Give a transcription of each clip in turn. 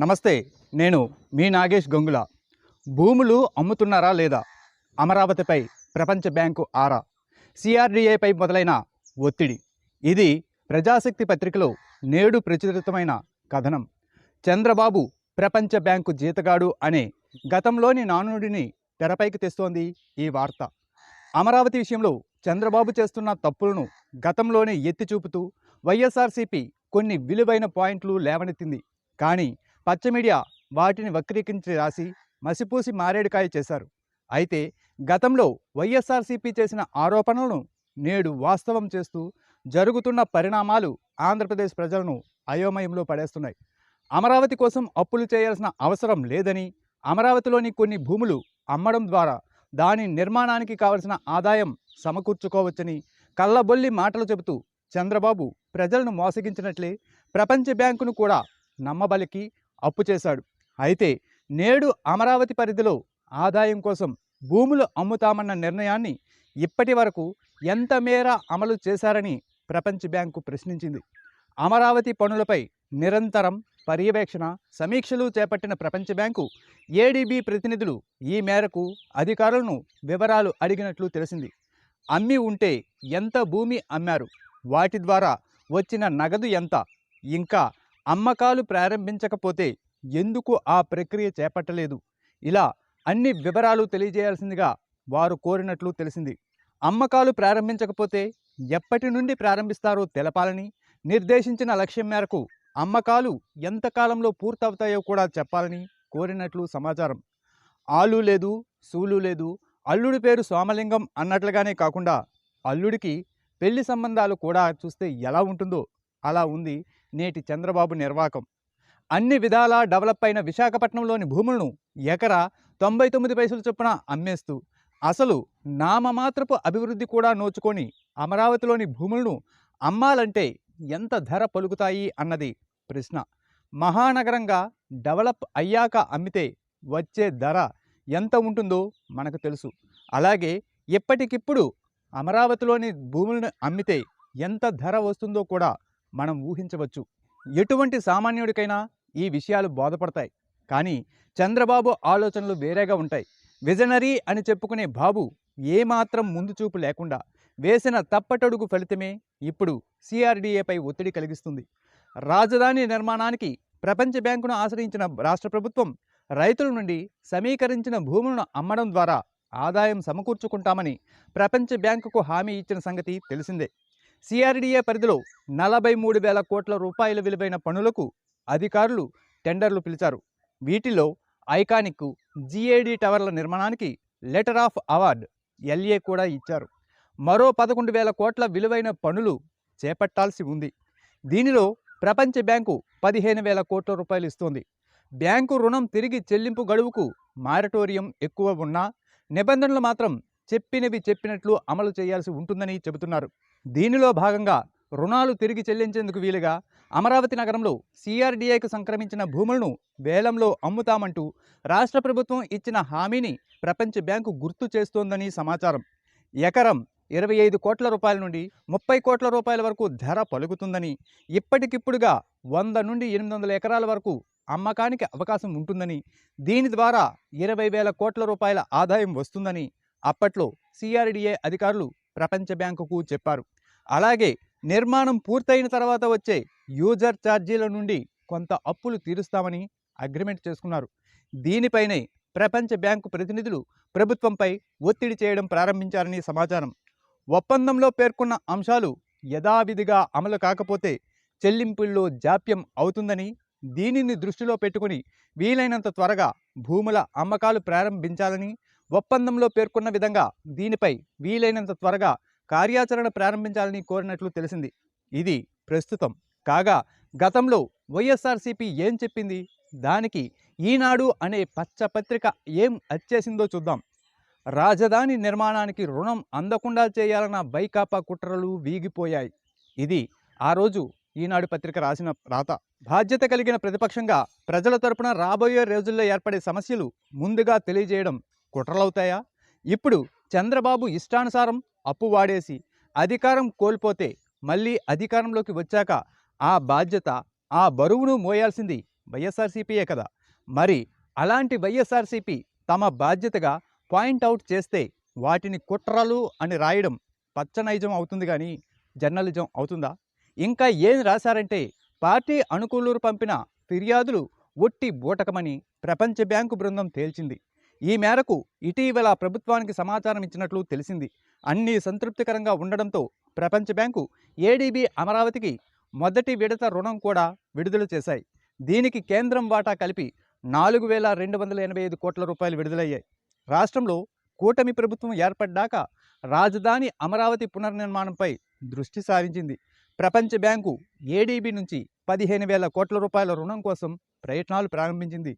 నమస్తే నేను మీ నాగేష్ గంగుల. భూములు అమ్ముతున్నారా లేదా? అమరావతిపై ప్రపంచ బ్యాంకు ఆరా. సిఆర్డీఏపై మొదలైన ఒత్తిడి. ఇది ప్రజాశక్తి పత్రికలో నేడు ప్రచురితమైన కథనం. చంద్రబాబు ప్రపంచ బ్యాంకు జీతగాడు అనే గతంలోని నానుడిని తెరపైకి తెస్తోంది ఈ వార్త. అమరావతి విషయంలో చంద్రబాబు చేస్తున్న తప్పులను గతంలోనే ఎత్తి చూపుతూ వైఎస్ఆర్సీపీ కొన్ని విలువైన పాయింట్లు లేవనెత్తింది. కానీ పచ్చ మీడియా వాటిని వక్రీకరించి రాసి మసిపూసి మారేడుకాయ చేశారు. అయితే గతంలో వైఎస్ఆర్సీపీ చేసిన ఆరోపణలను నేడు వాస్తవం చేస్తూ జరుగుతున్న పరిణామాలు ఆంధ్రప్రదేశ్ ప్రజలను అయోమయంలో పడేస్తున్నాయి. అమరావతి కోసం అప్పులు చేయాల్సిన అవసరం లేదని అమరావతిలోని కొన్ని భూములు అమ్మడం ద్వారా దాని నిర్మాణానికి కావలసిన ఆదాయం సమకూర్చుకోవచ్చని కళ్ళబొల్లి మాటలు చెబుతూ చంద్రబాబు ప్రజలను మోసగించినట్లే ప్రపంచ బ్యాంకును కూడా నమ్మబలికి అప్పు చేశాడు. అయితే నేడు అమరావతి పరిధిలో ఆదాయం కోసం భూములు అమ్ముతామన్న నిర్ణయాన్ని ఇప్పటి వరకు ఎంత మేర అమలు చేశారని ప్రపంచ బ్యాంకు ప్రశ్నించింది. అమరావతి పనులపై నిరంతరం పర్యవేక్షణ సమీక్షలు చేపట్టిన ప్రపంచ బ్యాంకు ఏడీబీ ప్రతినిధులు ఈ మేరకు అధికారులను వివరాలు అడిగినట్లు తెలిసింది. అమ్మి ఉంటే ఎంత భూమి అమ్మారు? వాటి ద్వారా వచ్చిన నగదు ఎంత? ఇంకా అమ్మకాలు ప్రారంభించకపోతే ఎందుకు ఆ ప్రక్రియ చేపట్టలేదు? ఇలా అన్ని వివరాలు తెలియజేయాల్సిందిగా వారు కోరినట్లు తెలిసింది. అమ్మకాలు ప్రారంభించకపోతే ఎప్పటి నుండి ప్రారంభిస్తారో తెలపాలని నిర్దేశించిన లక్ష్యం మేరకు అమ్మకాలు ఎంతకాలంలో పూర్తవుతాయో కూడా చెప్పాలని కోరినట్లు సమాచారం. ఆలు లేదు సూలు లేదు అల్లుడి పేరు సోమలింగం అన్నట్లుగానే కాకుండా అల్లుడికి పెళ్ళి సంబంధాలు కూడా చూస్తే ఎలా ఉంటుందో అలా ఉంది నేటి చంద్రబాబు నిర్వాకం. అన్ని విధాలా డెవలప్ అయిన విశాఖపట్నంలోని భూములను ఎకరా తొంభై తొమ్మిది పైసలు చొప్పున అమ్మేస్తూ అసలు నామమాత్రపు అభివృద్ధి కూడా నోచుకొని అమరావతిలోని భూములను అమ్మాలంటే ఎంత ధర పలుకుతాయి అన్నది ప్రశ్న. మహానగరంగా డెవలప్ అయ్యాక అమ్మితే వచ్చే ధర ఎంత ఉంటుందో మనకు తెలుసు. అలాగే ఎప్పటికిప్పుడు అమరావతిలోని భూములను అమ్మితే ఎంత ధర వస్తుందో కూడా మనం ఊహించవచ్చు. ఎటువంటి సామాన్యుడికైనా ఈ విషయాలు బోధపడతాయి. కానీ చంద్రబాబు ఆలోచనలు వేరేగా ఉంటాయి. విజనరీ అని చెప్పుకునే బాబు ఏమాత్రం ముందు చూపు లేకుండా వేసిన తప్పటడుగు ఫలితమే ఇప్పుడు సిఆర్డీఏపై ఒత్తిడి కలిగిస్తుంది. రాజధాని నిర్మాణానికి ప్రపంచ బ్యాంకును ఆశ్రయించిన రాష్ట్ర ప్రభుత్వం రైతుల నుండి సమీకరించిన భూములను అమ్మడం ద్వారా ఆదాయం సమకూర్చుకుంటామని ప్రపంచ బ్యాంకుకు హామీ ఇచ్చిన సంగతి తెలిసిందే. సిఆర్డీఏ పరిధిలో నలభై మూడు వేల కోట్ల రూపాయల విలువైన పనులకు అధికారులు టెండర్లు పిలిచారు. వీటిలో ఐకానిక్ జిఏడి టవర్ల నిర్మాణానికి లెటర్ ఆఫ్ అవార్డ్ ఎల్ఏ కూడా ఇచ్చారు. మరో పదకొండు వేల కోట్ల విలువైన పనులు చేపట్టాల్సి ఉంది. దీనిలో ప్రపంచ బ్యాంకు పదిహేను వేల కోట్ల రూపాయలు ఇస్తోంది. బ్యాంకు రుణం తిరిగి చెల్లింపు గడువుకు మారటోరియం ఎక్కువ ఉన్నా నిబంధనలు మాత్రం చెప్పినవి చెప్పినట్లు అమలు చేయాల్సి ఉంటుందని చెబుతున్నారు. దీనిలో భాగంగా రుణాలు తిరిగి చెల్లించేందుకు వీలుగా అమరావతి నగరంలో సిఆర్డీఏకు సంక్రమించిన భూములను వేలంలో అమ్ముతామంటూ రాష్ట్ర ప్రభుత్వం ఇచ్చిన హామీని ప్రపంచ బ్యాంకు గుర్తు చేస్తోందని సమాచారం. ఎకరం ఇరవై ఐదు కోట్ల రూపాయల నుండి ముప్పై కోట్ల రూపాయల వరకు ధర పలుకుతుందని ఇప్పటికిప్పుడుగా వంద నుండి ఎనిమిది వందల ఎకరాల వరకు అమ్మకానికి అవకాశం ఉంటుందని దీని ద్వారా ఇరవై వేల కోట్ల రూపాయల ఆదాయం వస్తుందని అప్పట్లో సిఆర్డిఏ అధికారులు ప్రపంచ బ్యాంకుకు చెప్పారు. అలాగే నిర్మాణం పూర్తయిన తర్వాత వచ్చే యూజర్ ఛార్జీల నుండి కొంత అప్పులు తీరుస్తామని అగ్రిమెంట్ చేసుకున్నారు. దీనిపైనే ప్రపంచ బ్యాంకు ప్రతినిధులు ప్రభుత్వంపై ఒత్తిడి చేయడం ప్రారంభించారని సమాచారం. ఒప్పందంలో పేర్కొన్న అంశాలు యథావిధిగా అమలు కాకపోతే చెల్లింపుల్లో జాప్యం అవుతుందని దీనిని దృష్టిలో పెట్టుకుని వీలైనంత త్వరగా భూముల అమ్మకాలు ప్రారంభించాలని ఒప్పందంలో పేర్కొన్న విధంగా దీనిపై వీలైనంత త్వరగా కార్యాచరణ ప్రారంభించాలని కోరినట్లు తెలిసింది. ఇది ప్రస్తుతం. కాగా గతంలో వైఎస్ఆర్సీపీ ఏం చెప్పింది? దానికి ఈనాడు అనే పచ్చపత్రిక ఏం అచ్చేసిందో చూద్దాం. రాజధాని నిర్మాణానికి రుణం అందకుండా చేయాలన్న వైకాపా కుట్రలు వీగిపోయాయి. ఇది ఆ రోజు ఈనాడు పత్రిక రాసిన రాత. బాధ్యత కలిగిన ప్రతిపక్షంగా ప్రజల తరపున రాబోయే రోజుల్లో ఏర్పడే సమస్యలు ముందుగా తెలియజేయడం కుట్రలవుతాయా? ఇప్పుడు చంద్రబాబు ఇష్టానుసారం అప్పు వాడేసి అధికారం కోల్పోతే మళ్ళీ అధికారంలోకి వచ్చాక ఆ బాధ్యత ఆ బరువును మోయాల్సింది వైఎస్ఆర్సీపీయే కదా. మరి అలాంటి వైఎస్ఆర్సీపీ తమ బాధ్యతగా పాయింట్అవుట్ చేస్తే వాటిని కుట్రలు అని రాయడం పచ్చనైజం అవుతుంది కానీ జర్నలిజం అవుతుందా? ఇంకా ఏం రాశారంటే పార్టీ అనుకూలురు పంపిన ఫిర్యాదులు ఒట్టి బూటకమని ప్రపంచ బ్యాంకు బృందం తేల్చింది. ఈ మేరకు ఇటీవల ప్రభుత్వానికి సమాచారం ఇచ్చినట్లు తెలిసింది. అన్నీ సంతృప్తికరంగా ఉండడంతో ప్రపంచ బ్యాంకు ఏడీబీ అమరావతికి మొదటి విడత రుణం కూడా విడుదల చేశాయి. దీనికి కేంద్రం వాటా కలిపి నాలుగు వేల రెండు వందల ఎనభై ఐదు కోట్ల రూపాయలు విడుదలయ్యాయి. రాష్ట్రంలో కూటమి ప్రభుత్వం ఏర్పడ్డాక రాజధాని అమరావతి పునర్నిర్మాణంపై దృష్టి సారించింది. ప్రపంచ బ్యాంకు ఏడీబీ నుంచి పదిహేను వేల కోట్ల రూపాయల రుణం కోసం ప్రయత్నాలు ప్రారంభించింది.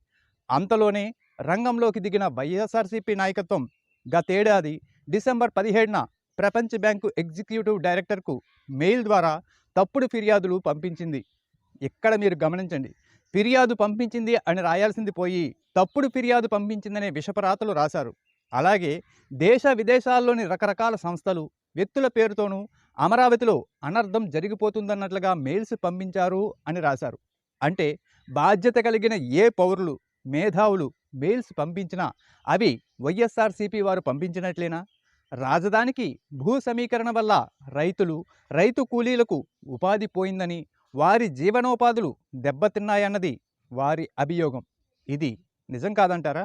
అంతలోనే రంగంలోకి దిగిన వైఎస్ఆర్సీపీ నాయకత్వం గతేడాది డిసెంబర్ పదిహేడున ప్రపంచ బ్యాంకు ఎగ్జిక్యూటివ్ డైరెక్టర్కు మెయిల్ ద్వారా తప్పుడు ఫిర్యాదులు పంపించింది. ఇక్కడ మీరు గమనించండి ఫిర్యాదు పంపించింది అని రాయాల్సింది పోయి తప్పుడు ఫిర్యాదు పంపించిందనే విషపరాతలు రాశారు. అలాగే దేశ విదేశాల్లోని రకరకాల సంస్థలు వ్యక్తుల పేరుతోనూ అమరావతిలో అనర్థం జరిగిపోతుందన్నట్లుగా మెయిల్స్ పంపించారు అని రాశారు. అంటే బాధ్యత కలిగిన ఏ పౌరులు మేధావులు మెయిల్స్ పంపించినా అవి వైఎస్ఆర్సీపీ వారు పంపించినట్లేనా? రాజధానికి భూ సమీకరణ వల్ల రైతులు రైతు కూలీలకు ఉపాధి పోయిందని వారి జీవనోపాధులు దెబ్బతిన్నాయన్నది వారి అభియోగం. ఇది నిజం కాదంటారా?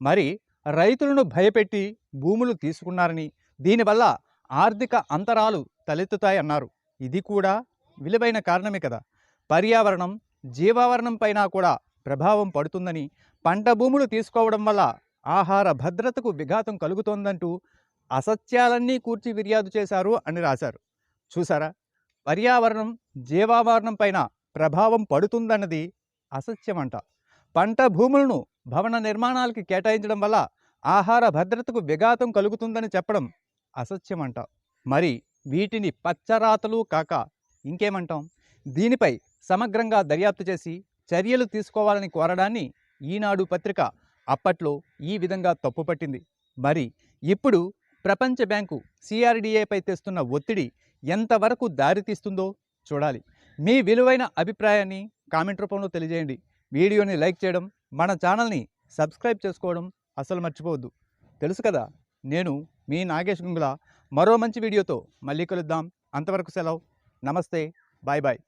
మరి రైతులను భయపెట్టి భూములు తీసుకున్నారని దీనివల్ల ఆర్థిక అంతరాలు తలెత్తుతాయన్నారు. ఇది కూడా విలువైన కారణమే కదా. పర్యావరణం జీవావరణం పైన కూడా ప్రభావం పడుతుందని పంట భూములు తీసుకోవడం వల్ల ఆహార భద్రతకు విఘాతం కలుగుతోందంటూ అసత్యాలన్నీ కూర్చి ఫిర్యాదు చేశారు అని రాశారు. చూసారా పర్యావరణం జీవావరణం పైన ప్రభావం పడుతుందన్నది అసత్యమంట. పంట భూములను భవన నిర్మాణాలకి కేటాయించడం వల్ల ఆహార భద్రతకు విఘాతం కలుగుతుందని చెప్పడం అసత్యమంట. మరి వీటిని పచ్చరాతలు కాక ఇంకేమంటాం? దీనిపై సమగ్రంగా దర్యాప్తు చేసి చర్యలు తీసుకోవాలని కోరడాన్ని ఈనాడు పత్రిక అప్పట్లో ఈ విధంగా తప్పుపట్టింది. మరి ఇప్పుడు ప్రపంచ బ్యాంకు సిఆర్డిఏపై తెస్తున్న ఒత్తిడి ఎంతవరకు దారితీస్తుందో చూడాలి. మీ విలువైన అభిప్రాయాన్ని కామెంట్ రూపంలో తెలియజేయండి. వీడియోని లైక్ చేయడం మన ఛానల్ని సబ్స్క్రైబ్ చేసుకోవడం అసలు మర్చిపోవద్దు. తెలుసు కదా నేను మీ నాగేష్ గుంగుల. మరో మంచి వీడియోతో మళ్ళీ కలుద్దాం. అంతవరకు సెలవు. నమస్తే. Bye bye.